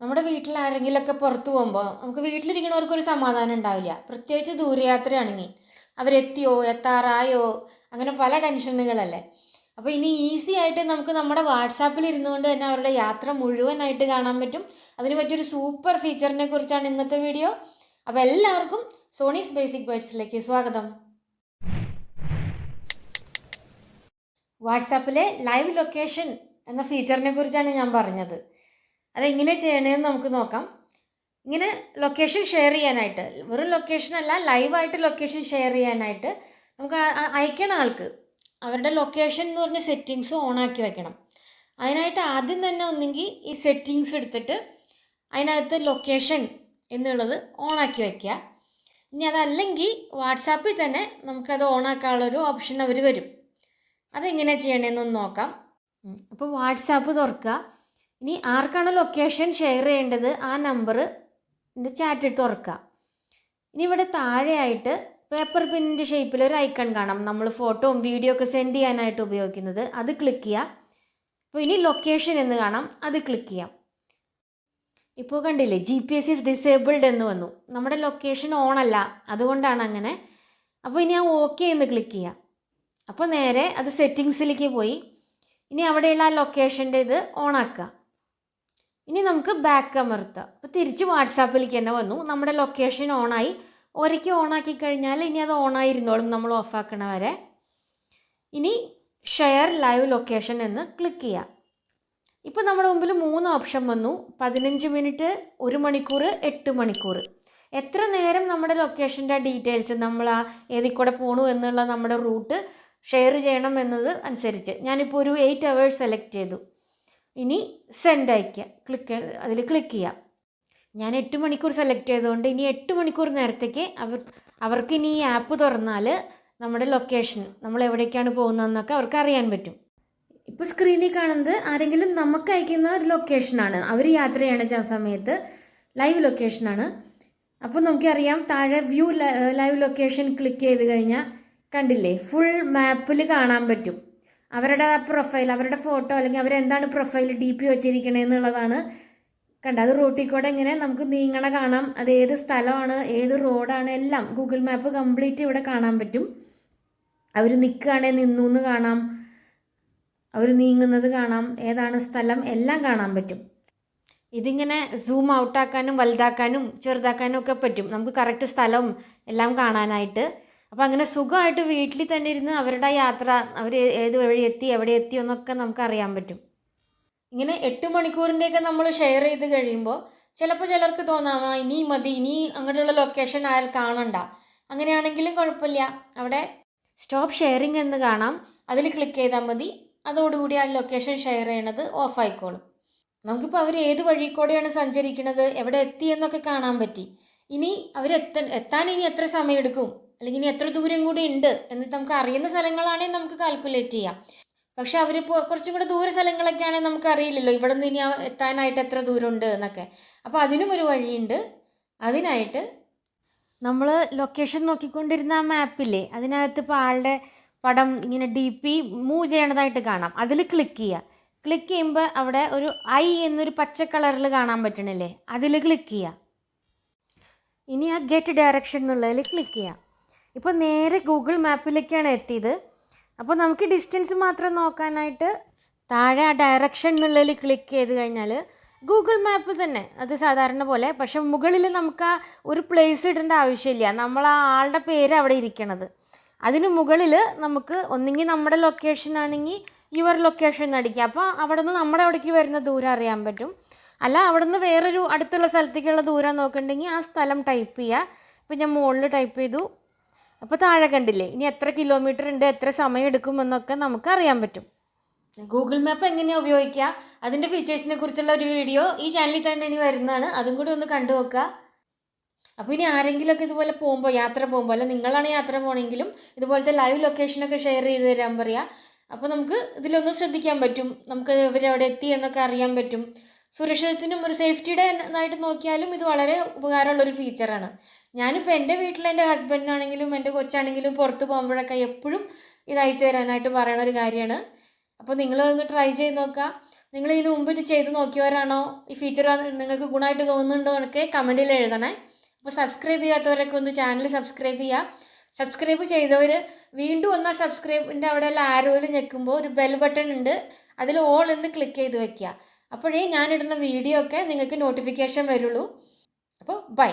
നമ്മുടെ വീട്ടിൽ ആരെങ്കിലുമൊക്കെ പുറത്തു പോകുമ്പോൾ നമുക്ക് വീട്ടിലിരിക്കുന്നവർക്കൊരു സമാധാനം ഉണ്ടാവില്ല. പ്രത്യേകിച്ച് ദൂരയാത്രയാണെങ്കിൽ അവരെത്തിയോ എത്താറായോ അങ്ങനെ പല ടെൻഷനുകളല്ലേ. അപ്പോൾ ഇനി ഈസി ആയിട്ട് നമുക്ക് നമ്മുടെ വാട്സാപ്പിൽ ഇരുന്നുകൊണ്ട് തന്നെ അവരുടെ യാത്ര മുഴുവനായിട്ട് കാണാൻ പറ്റും. അതിന് പറ്റിയൊരു സൂപ്പർ ഫീച്ചറിനെ കുറിച്ചാണ് ഇന്നത്തെ വീഡിയോ. അപ്പോൾ എല്ലാവർക്കും സോണീസ് ബേസിക് ബേഡ്സിലേക്ക് സ്വാഗതം. വാട്സാപ്പിലെ ലൈവ് ലൊക്കേഷൻ എന്ന ഫീച്ചറിനെ കുറിച്ചാണ് ഞാൻ പറഞ്ഞത്. അതെങ്ങനെ ചെയ്യണമെന്ന് നമുക്ക് നോക്കാം. ഇങ്ങനെ ലൊക്കേഷൻ ഷെയർ ചെയ്യാനായിട്ട് വെറും ലൊക്കേഷൻ അല്ല ലൈവായിട്ട് ലൊക്കേഷൻ ഷെയർ ചെയ്യാനായിട്ട് നമുക്ക് അയക്കണ ആൾക്ക് അവരുടെ ലൊക്കേഷൻ എന്ന് പറഞ്ഞ സെറ്റിങ്സ് ഓണാക്കി വെക്കണം. അതിനായിട്ട് ആദ്യം തന്നെ ഒന്നെങ്കിൽ ഈ സെറ്റിങ്സ് എടുത്തിട്ട് അതിനകത്ത് ലൊക്കേഷൻ എന്നുള്ളത് ഓണാക്കി വയ്ക്കുക ഇനി അതല്ലെങ്കിൽ വാട്സാപ്പിൽ തന്നെ നമുക്കത് ഓണാക്കാനുള്ളൊരു ഓപ്ഷൻ അവർ വരും. അതെങ്ങനെ ചെയ്യണമെന്നൊന്ന് നോക്കാം. അപ്പോൾ വാട്സാപ്പ് തുറക്കുക. ഇനി ആർക്കാണ് ലൊക്കേഷൻ ഷെയർ ചെയ്യേണ്ടത്? ആ നമ്പർ ചാറ്റ് ഇട്ട് തുറക്കുക. ഇനി ഇവിടെ താഴെയായിട്ട് പേപ്പർ പിന്നിന്റെ ഷേപ്പിൽ ഒരു ഐക്കൺ കാണാം. നമ്മൾ ഫോട്ടോയും വീഡിയോ ഒക്കെ സെൻഡ് ചെയ്യാനായിട്ട് ഉപയോഗിക്കുന്നത്. അത് ക്ലിക്ക് ചെയ്യുക. അപ്പോൾ ഇനി ലൊക്കേഷൻ എന്ന് കാണാം. അത് ക്ലിക്ക് ചെയ്യാം. ഇപ്പോൾ കണ്ടില്ലേ G P S is disabled എന്ന് വന്നു. നമ്മുടെ ലൊക്കേഷൻ ഓൺ അല്ല. അതുകൊണ്ടാണ് അങ്ങനെ. അപ്പോൾ ഇനി ആ ഓക്കെ എന്ന് ക്ലിക്ക് ചെയ്യാം അപ്പോൾ നേരെ അത് സെറ്റിങ്സിലേക്ക് പോയി. ഇനി അവിടെയുള്ള ആ ലൊക്കേഷന്റെ ഇത് ഓണാക്കുക ഇനി നമുക്ക് ബാക്ക് അമർത്താം. അപ്പോൾ തിരിച്ച് വാട്സാപ്പിലേക്ക് തന്നെ വന്നു. നമ്മുടെ ലൊക്കേഷൻ ഓണായി ഒരയ്ക്ക് ഓണാക്കി കഴിഞ്ഞാൽ ഇനി അത് ഓണായിരുന്നോളും നമ്മൾ ഓഫാക്കണ വരെ. ഇനി ഷെയർ ലൈവ് ലൊക്കേഷൻ എന്ന് ക്ലിക്ക് ചെയ്യാം. ഇപ്പോൾ നമ്മുടെ മുമ്പിൽ മൂന്ന് ഓപ്ഷൻ വന്നു. പതിനഞ്ച് മിനിറ്റ് ഒരു മണിക്കൂർ എട്ട് മണിക്കൂർ. എത്ര നേരം നമ്മുടെ ലൊക്കേഷന്റെ ഡീറ്റെയിൽസ് നമ്മൾ ആ ഏതിൽ കൂടെ പോണു എന്നുള്ള നമ്മുടെ റൂട്ട് ഷെയർ ചെയ്യണം എന്നത് അനുസരിച്ച്. ഞാനിപ്പോൾ ഒരു എയ്റ്റ് അവേഴ്സ് സെലക്ട് ചെയ്തു. ഇനി സെൻഡ് അയക്കുക ക്ലിക്ക് അതിൽ ക്ലിക്ക് ചെയ്യാം. ഞാൻ എട്ട് മണിക്കൂർ സെലക്ട് ചെയ്തുകൊണ്ട് ഇനി എട്ട് മണിക്കൂർ നേരത്തേക്ക് അവർ അവർക്ക് ഇനി ഈ ആപ്പ് തുറന്നാൽ നമ്മുടെ ലൊക്കേഷൻ നമ്മൾ എവിടേക്കാണ് പോകുന്നതെന്നൊക്കെ അവർക്ക് അറിയാൻ പറ്റും. ഇപ്പോൾ സ്ക്രീനിൽ കാണുന്നത് ആരെങ്കിലും നമുക്ക് അയക്കുന്ന ഒരു ലൊക്കേഷനാണ് അവർ യാത്ര ചെയ്യണ സമയത്ത് ലൈവ് ലൊക്കേഷനാണ് അപ്പോൾ നമുക്കറിയാം താഴെ വ്യൂ ലൈവ് ലൊക്കേഷൻ ക്ലിക്ക് ചെയ്ത് കഴിഞ്ഞാൽ കണ്ടില്ലേ ഫുൾ മാപ്പിൽ കാണാൻ പറ്റും. അവരുടെ പ്രൊഫൈൽ അവരുടെ ഫോട്ടോ അല്ലെങ്കിൽ അവരെന്താണ് പ്രൊഫൈൽ ഡി പി വെച്ചിരിക്കണേ എന്നുള്ളതാണ്. കണ്ട? അത് റൂട്ടിൽ കൂടെ ഇങ്ങനെ നമുക്ക് നീങ്ങണ കാണാം. അത് ഏത് സ്ഥലമാണ് ഏത് റോഡാണ് എല്ലാം ഗൂഗിൾ മാപ്പ് കംപ്ലീറ്റ് ഇവിടെ കാണാൻ പറ്റും. അവർ നിൽക്കുകയാണെങ്കിൽ നിന്നു എന്ന് കാണാം. അവർ നീങ്ങുന്നത് കാണാം. ഏതാണ് സ്ഥലം എല്ലാം കാണാൻ പറ്റും. ഇതിങ്ങനെ സൂം ഔട്ടാക്കാനും വലുതാക്കാനും ചെറുതാക്കാനും ഒക്കെ പറ്റും. നമുക്ക് കറക്റ്റ് സ്ഥലവും എല്ലാം കാണാനായിട്ട്. അപ്പോൾ അങ്ങനെ സുഖമായിട്ട് വീട്ടിൽ തന്നെ ഇരുന്ന് അവരുടെ യാത്ര അവർ ഏത് വഴി എത്തി എവിടെ എത്തി എന്നൊക്കെ നമുക്ക് അറിയാൻ പറ്റും. ഇങ്ങനെ എട്ട് മണിക്കൂറിന്റെയൊക്കെ നമ്മൾ ഷെയർ ചെയ്ത് കഴിയുമ്പോൾ ചിലപ്പോൾ ചിലർക്ക് തോന്നാം ഇനി മതി ഇനി അങ്ങോട്ടുള്ള ലൊക്കേഷൻ ആയാൽ കാണണ്ട. അങ്ങനെയാണെങ്കിലും കുഴപ്പമില്ല. അവിടെ സ്റ്റോപ്പ് ഷെയറിംഗ് എന്ന് കാണാം. അതിൽ ക്ലിക്ക് ചെയ്താൽ മതി. അതോടുകൂടി ആ ലൊക്കേഷൻ ഷെയർ ചെയ്യണത് ഓഫ് ആയിക്കോളും. നമുക്കിപ്പോൾ അവർ ഏത് വഴി കൂടെയാണ് സഞ്ചരിക്കുന്നത് എവിടെ എത്തി എന്നൊക്കെ കാണാൻ പറ്റി. ഇനി അവർ എത്താൻ എത്താൻ ഇനി എത്ര സമയം എടുക്കും അല്ലെങ്കിൽ ഇനി എത്ര ദൂരം കൂടി ഉണ്ട് എന്നിട്ട് നമുക്ക് അറിയുന്ന സ്ഥലങ്ങളാണെങ്കിൽ നമുക്ക് കാൽക്കുലേറ്റ് ചെയ്യാം. പക്ഷെ അവരിപ്പോൾ കുറച്ചും കൂടെ ദൂര സ്ഥലങ്ങളൊക്കെ ആണെങ്കിൽ നമുക്ക് അറിയില്ലല്ലോ. ഇവിടെ നിന്ന് ഇനി എത്താനായിട്ട് എത്ര ദൂരമുണ്ട് എന്നൊക്കെ. അപ്പോൾ അതിനും ഒരു വഴിയുണ്ട്. അതിനായിട്ട് നമ്മൾ ലൊക്കേഷൻ നോക്കിക്കൊണ്ടിരുന്ന ആ മാപ്പില്ലേ അതിനകത്ത് ഇപ്പോൾ ആളുടെ പടം ഇങ്ങനെ ഡി പി മൂവ് ചെയ്യണതായിട്ട് കാണാം. അതിൽ ക്ലിക്ക് ചെയ്യുക ക്ലിക്ക് ചെയ്യുമ്പോൾ അവിടെ ഒരു ഐ എന്നൊരു പച്ച കളറിൽ കാണാൻ പറ്റണില്ലേ? അതിൽ ക്ലിക്ക് ചെയ്യുക ഇനി ആ ഗെറ്റ് ഡയറക്ഷൻ എന്നുള്ളതിൽ ക്ലിക്ക് ചെയ്യാം. ഇപ്പോൾ നേരെ ഗൂഗിൾ മാപ്പിലേക്കാണ് എത്തിയത്. അപ്പോൾ നമുക്ക് ഡിസ്റ്റൻസ് മാത്രം നോക്കാനായിട്ട് താഴെ ആ ഡയറക്ഷൻ എന്നുള്ളതിൽ ക്ലിക്ക് ചെയ്ത് കഴിഞ്ഞാൽ ഗൂഗിൾ മാപ്പ് തന്നെ. അത് സാധാരണ പോലെ. പക്ഷെ മുകളിൽ നമുക്ക് ആ ഒരു പ്ലേസ് ഇടേണ്ട ആവശ്യമില്ല. നമ്മൾ ആ ആളുടെ പേര് അവിടെ ഇരിക്കണത്. അതിന് മുകളിൽ നമുക്ക് ഒന്നെങ്കിൽ നമ്മുടെ ലൊക്കേഷൻ ആണെങ്കിൽ യുവർ ലൊക്കേഷൻ അടിക്കുക. അപ്പോൾ അവിടെ നിന്ന് നമ്മുടെ അവിടേക്ക് വരുന്ന ദൂരം അറിയാൻ പറ്റും. അല്ല അവിടെ നിന്ന് വേറൊരു അടുത്തുള്ള സ്ഥലത്തേക്കുള്ള ദൂരം നോക്കണ്ടെങ്കിൽ ആ സ്ഥലം ടൈപ്പ് ചെയ്യുക. ഇപ്പം ഞാൻ മുകളിൽ ടൈപ്പ് ചെയ്തു. അപ്പോൾ താഴെ കണ്ടില്ലേ? ഇനി എത്ര കിലോമീറ്റർ ഉണ്ട് എത്ര സമയം എടുക്കുമെന്നൊക്കെ നമുക്ക് അറിയാൻ പറ്റും. ഗൂഗിൾ മാപ്പ് എങ്ങനെയാണ് ഉപയോഗിക്കുക? അതിന്റെ ഫീച്ചേഴ്സിനെ കുറിച്ചുള്ള ഒരു വീഡിയോ ഈ ചാനലിൽ തന്നെ ഇനി വരുന്നതാണ്. അതും കൂടി ഒന്ന് കണ്ടു നോക്കുക. അപ്പോൾ ഇനി ആരെങ്കിലുമൊക്കെ ഇതുപോലെ പോകുമ്പോൾ യാത്ര പോകുമ്പോൾ അല്ല നിങ്ങളാണ് യാത്ര പോകണമെങ്കിലും ഇതുപോലത്തെ ലൈവ് ലൊക്കേഷനൊക്കെ ഷെയർ ചെയ്ത് തരാൻ പറയുക അപ്പോൾ നമുക്ക് ഇതിലൊന്നും ശ്രദ്ധിക്കാൻ പറ്റും. നമുക്ക് ഇവരവിടെ എത്തി എന്നൊക്കെ അറിയാൻ പറ്റും. സുരക്ഷിതത്തിനും ഒരു സേഫ്റ്റിയുടെ ആയിട്ട് നോക്കിയാലും ഇത് വളരെ ഉപകാരമുള്ളൊരു ഫീച്ചറാണ് ഞാനിപ്പോൾ എന്റെ വീട്ടിൽ എന്റെ ഹസ്ബൻഡിനാണെങ്കിലും എന്റെ കൊച്ചാണെങ്കിലും പുറത്ത് പോകുമ്പോഴൊക്കെ എപ്പോഴും ഇത് അയച്ചു തരാനായിട്ട് പറയണ ഒരു കാര്യമാണ്. അപ്പോൾ നിങ്ങൾ ഒന്ന് ട്രൈ ചെയ്ത് നോക്കുക നിങ്ങൾ ഇതിനു മുമ്പ് ഇത് ചെയ്ത് നോക്കിയവരാണോ? ഈ ഫീച്ചർ നിങ്ങൾക്ക് ഗുണമായിട്ട് തോന്നുന്നുണ്ടോ എന്നൊക്കെ കമന്റിൽ എഴുതണേ. അപ്പോൾ സബ്സ്ക്രൈബ് ചെയ്യാത്തവരൊക്കെ ഒന്ന് ചാനൽ സബ്സ്ക്രൈബ് ചെയ്യുക സബ്സ്ക്രൈബ് ചെയ്തവർ വീണ്ടും ഒന്ന് സബ്സ്ക്രൈബിന്റെ അവിടെയുള്ള ആരോയിൽ ഞെക്കുമ്പോൾ ഒരു ബെൽ ബട്ടൺ ഉണ്ട്. അതിൽ ഓൾ എന്ന് ക്ലിക്ക് ചെയ്ത് വെക്കുക അപ്പോഴേ ഞാനിടുന്ന വീഡിയോ ഒക്കെ നിങ്ങൾക്ക് നോട്ടിഫിക്കേഷൻ വരുള്ളൂ. അപ്പോൾ ബൈ